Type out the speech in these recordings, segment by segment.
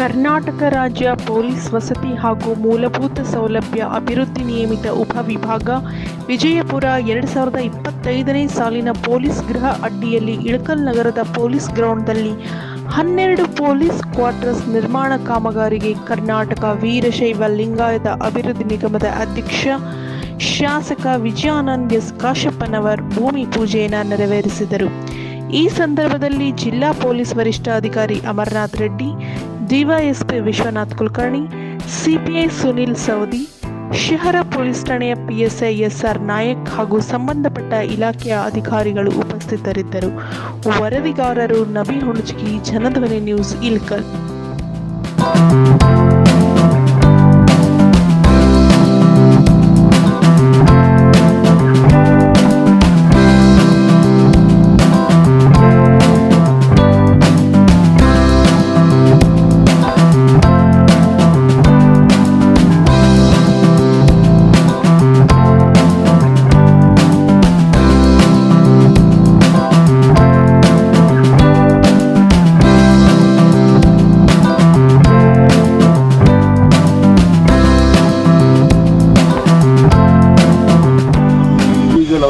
ಕರ್ನಾಟಕ ರಾಜ್ಯ ಪೊಲೀಸ್ ವಸತಿ ಹಾಗೂ ಮೂಲಭೂತ ಸೌಲಭ್ಯ ಅಭಿವೃದ್ಧಿ ನಿಯಮಿತ ಉಪವಿಭಾಗ ವಿಜಯಪುರ ಎರಡು ಸಾವಿರದ ಇಪ್ಪತ್ತೈದನೇ ಸಾಲಿನ ಪೊಲೀಸ್ ಗೃಹ ಅಡ್ಡಿಯಲ್ಲಿ ಇಳಕಲ್ ನಗರದ ಪೊಲೀಸ್ ಗ್ರೌಂಡ್ನಲ್ಲಿ ಹನ್ನೆರಡು ಪೊಲೀಸ್ ಕ್ವಾರ್ಟರ್ಸ್ ನಿರ್ಮಾಣ ಕಾಮಗಾರಿಗೆ ಕರ್ನಾಟಕ ವೀರಶೈವ ಲಿಂಗಾಯತ ಅಭಿವೃದ್ಧಿ ನಿಗಮದ ಅಧ್ಯಕ್ಷ ಶಾಸಕ ವಿಜಯಾನಂದ್ ಎಸ್ ಕಾಶಪ್ಪನವರ್ ಭೂಮಿ ಪೂಜೆಯನ್ನು ನೆರವೇರಿಸಿದರು. ಈ ಸಂದರ್ಭದಲ್ಲಿ ಜಿಲ್ಲಾ ಪೊಲೀಸ್ ವರಿಷ್ಠಾಧಿಕಾರಿ ಅಮರನಾಥ್ ರೆಡ್ಡಿ ಡಿವೈಎಸ್ಪಿ ವಿಶ್ವನಾಥ್ ಕುಲಕರ್ಣಿ, ಸಿಪಿಐ ಸುನಿಲ್ ಸೌದಿ ಶಹರ ಪೊಲೀಸ್ ಠಾಣೆಯ ಪಿಎಸ್ಐ ಎಸ್ಆರ್ ನಾಯಕ್ ಹಾಗೂ ಸಂಬಂಧಪಟ್ಟ ಇಲಾಖೆಯ ಅಧಿಕಾರಿಗಳು ಉಪಸ್ಥಿತರಿದ್ದರು. ವರದಿಗಾರರು Nabi Hunachagi, Janadhwani news Ilkal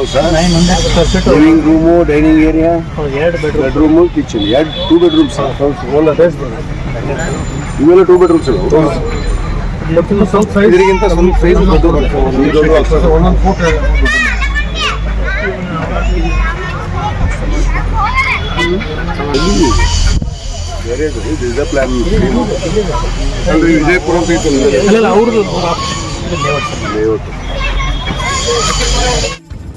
individual house, huh? Nine hundred square feet living room, dining area, ಎರಡು ಬೆಡ್ರೂಮ್ bedroom, kitchen. ಎರಡು ಟೂ ಬೆಡ್ರೂಮ್ಸ್ ಓಲ್ ಅಟ್ಯಾಚ್ ಇವೆಲ್ಲ ಟೂ ಬೆಡ್ರೂಮ್ಸ್ ಸ್ವಲ್ಪ ಸೈಜ್ ಇದರಿಗಿಂತ ಸ್ವಲ್ಪ ಸೈಜ್ ಒಂದೊಂದು ಫೋಟೋ ಬೇರೆ ಇಸ್ ಪ್ಲಾನ್ ಅಲ್ರಿ ವಿಜಯಪುರ ಅಂತ ಐತಲ್ಲ ಇಲ್ಲ ಅವ್ರದ್ದು ಲೇಔಟ್